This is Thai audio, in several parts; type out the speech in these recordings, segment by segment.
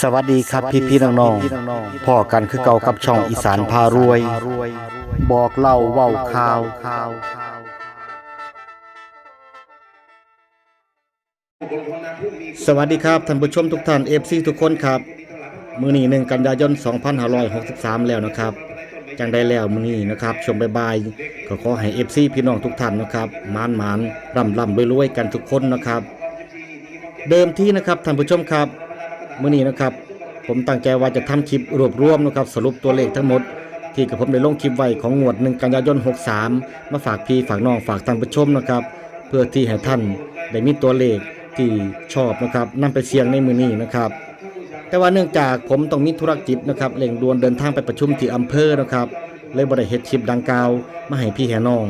สวัสดีครับพี่พี่ๆน้องๆพ่อกันคือเก่ากับช่องอีสานพารวย บอกเล่าเว้าข่าว สวัสดีครับท่านผู้ชมทุกท่าน FC ทุกคนครับ มื้อนี้1กันยายน 2563 แล้วนะครับ จังได้แล้วมื้อนี้นะครับช่วงบ่ายๆก็ขอให้ FC พี่น้องทุกท่านนะครับมานมานๆร่ำร่ำรวยๆกันทุกคนนะครับ เดิมที่นะครับท่านผู้ชมครับ มื้อนี้นะครับ ผมตั้งใจว่าจะทำคลิปรวบรวมนะครับสรุปตัวเลขทั้งหมด ที่กับผมได้ลงคลิปไว้ของงวด1กันยายน 63 มาฝากพี่ฝากน้องฝากท่านผู้ชมนะครับ เพื่อที่ให้ท่านได้มีตัวเลขที่ชอบนะครับนำไปเสี่ยงในมือนี้นะครับ แต่ว่าเนื่องจากผมต้องมีธุรกิจนะครับเร่งด่วนเดินทางไปประชุมที่อำเภอนะครับเลยบ่ได้เฮ็ดคลิปดังกล่าวมาให้พี่แห่น้อง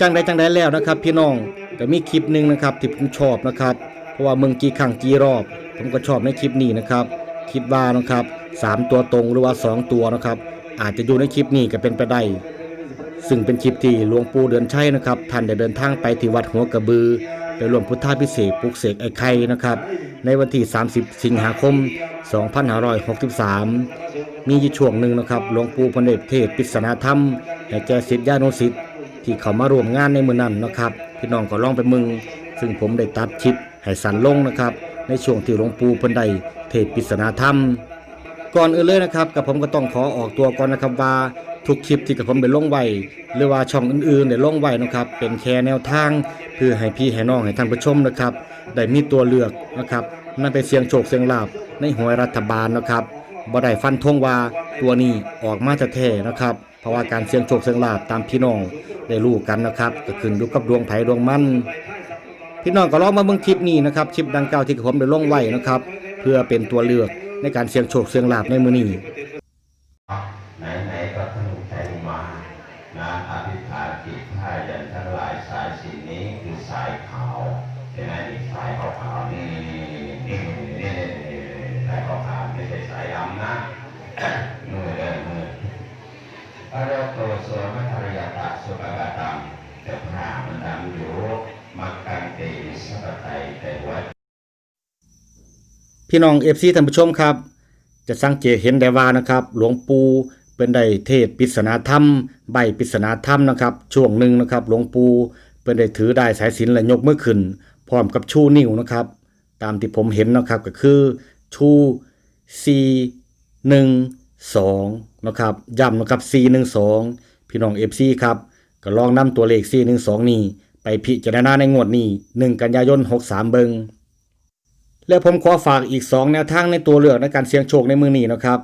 จังใดจังใดแล้วนะครับ พี่น้องก็มีคลิปหนึ่งนะครับที่ผมชอบนะครับ เพราะว่าเมืองกี่ครั้งกี่รอบ ผมก็ชอบในคลิปนี้นะครับคิดว่านะครับสามตัวตรงหรือว่าสองตัวนะครับ อาจจะอยู่ในคลิปนี้ก็เป็นไปได้ซึ่งเป็นคลิปที่หลวงปู่เดือนชัยนะครับท่านได้เดินทางไปที่วัดหัวกระบือ ไปร่วมพุทธาพิเศษปลุกเสกไอ้ไข่นะครับ ในวันที่ 30 สิงหาคม 2563 มีอยู่ช่วงหนึ่งนะครับหลวงปู่พระเดชเทศปิศนาธรรมให้แก่ศิษยานุศิษย์ที่เขามาร่วมงานในมือนั้นนะครับ พี่น้องก็ลองไปมึง ซึ่งผมได้ตัดคลิปให้สั้นลงนะครับ ในช่วงที่หลวงปู่เพันได้เทศปิศนาธรรม ก่อนอื่นเลยนะครับกับผมก็ต้องขอออกตัวก่อนนะครับว่าทุกคลิปที่กับผมได้ลงไว้หรือว่าช่องอื่นๆได้ลงไว้นะครับ เป็นแค่แนวทางเพื่อให้พี่ให้น้องให้ท่านผู้ชมนะครับได้มีตัวเลือกนะครับนั่นเป็นเสียงโชคเสียงลาบในหวยรัฐบาลนะครับบ่ได้ฟันธงว่าตัวนี้ออกมาจะแท้นะครับเพราะว่าการเสียงโชคเสียงลาบตามพี่น้องได้รู้กันนะครับก็ขึ้นอยู่กับดวงไผ่ดวงมัน พี่น้องก็ลองมาเบิ่งคลิปนี้นะครับคลิปดังกล่าวที่ผมได้ลงไว้นะครับ เพื่อเป็นตัวเลือกในการเสี่ยงโชคเสี่ยงลาบในมื้อนี้ไหนๆก็สนุกใจมานะอธิษฐานจิตถ้ายันทั้งหลายสายสีนี้คือสายขาวใช่ไหมนี่สายขาวๆนี่นี่นี่สายขาวๆไม่ใช่สายดำนะมือเดินมืออารโตโสมัทรยตาสุปกตังจะผ่ามันดำอยู่ มักกันเตสัพไตแต่ว่าพี่น้องเอฟซีท่านผู้ชมครับ จะสังเกตเห็นได้ว่านะครับ หลวงปู่เป็นได้เทศปริศนาธรรม ใบปริศนาธรรมนะครับ ช่วงหนึ่งนะครับ หลวงปู่เป็นได้ถือได้สายสิญจนและยกมือขึ้น พร้อมกับชูนิ้วนะครับ ตามที่ผมเห็นนะครับก็คือชูซีหนึ่งสองนะครับย้ำนะครับซีหนึ่งสองพี่น้องเอฟซีครับก็ลองนำตัวเลขซีหนึ่งสองนี้ ไปพิจารณาในงวดนี้หนึ่งกันยายนหกสามเบิงและผมขอฝากอีก 2 แนวทางในตัวเลือกในการเสี่ยงโชคในมือนี้นะครับ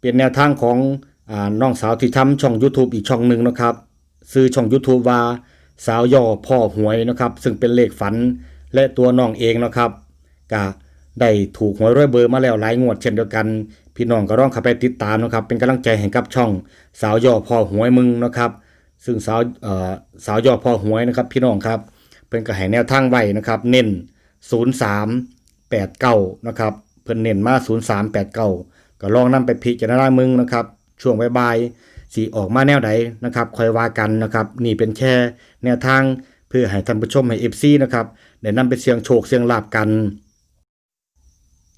เป็นแนวทางของอน้องสาวที่ทำช่อง YouTube อีกช่องหนึ่งนะครับซื้อช่อง YouTube ว่าสาวย่อพ่อหวยนะครับ ซึ่งเป็นเลขฝันและตัวน้องเองนะครับก็ได้ถูกหวยรวยเบอร์มาแล้วหลายงวดเช่นเดียวกัน พี่น้องก็ร้องเข้าไปติดตามนะครับ เป็นกำลังใจให้กับช่อง สาวย่อพ่อหวยมึงนะครับ ซึ่งสาวเอ่อสาวย่อพ่อหวยนะครับ พี่น้องครับเป็นก็ให้แนวทางไว้นะครับ เน้น 03 89นะครับเพิ่นเน้นมา 0389 ก็ลองนำไปพิจารณามึงนะครับ ช่วงบ่ายๆสิออกมาแนวใดนะครับค่อยว่ากันนะครับ นี่เป็นแค่แนวทางเพื่อให้ท่านผู้ชมให้ FC นะครับได้นำไปเสี่ยงโชคเสี่ยงลาบกัน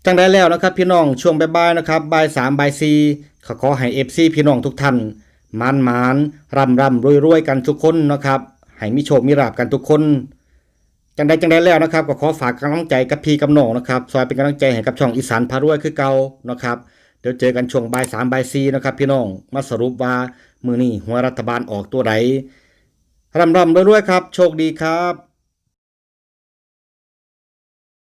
จังได้แล้วนะครับพี่น้องช่วงบ่ายๆนะครับบ่าย3บ่าย4ขอขอให้ FC พี่น้องทุกท่าน มานมานๆร่ำร่ำรวยกันทุกคนนะครับให้มีโชคมีลาบกันทุกคนจังใดจังใดแล้วนะครับ ก็ขอฝากกำลังใจกับพี่กับน้องนะครับซอยเป็นกำลังใจให้กับช่องอีสานพารวยคือเก่านะครับเดี๋ยวเจอกันช่วงบ่ายสามบ่ายสี่นะครับ พี่น้องมาสรุปว่ามือนี้หัวรัฐบาลออกตัวไหนร่ำร่ำรวยครับ โชคดีครับ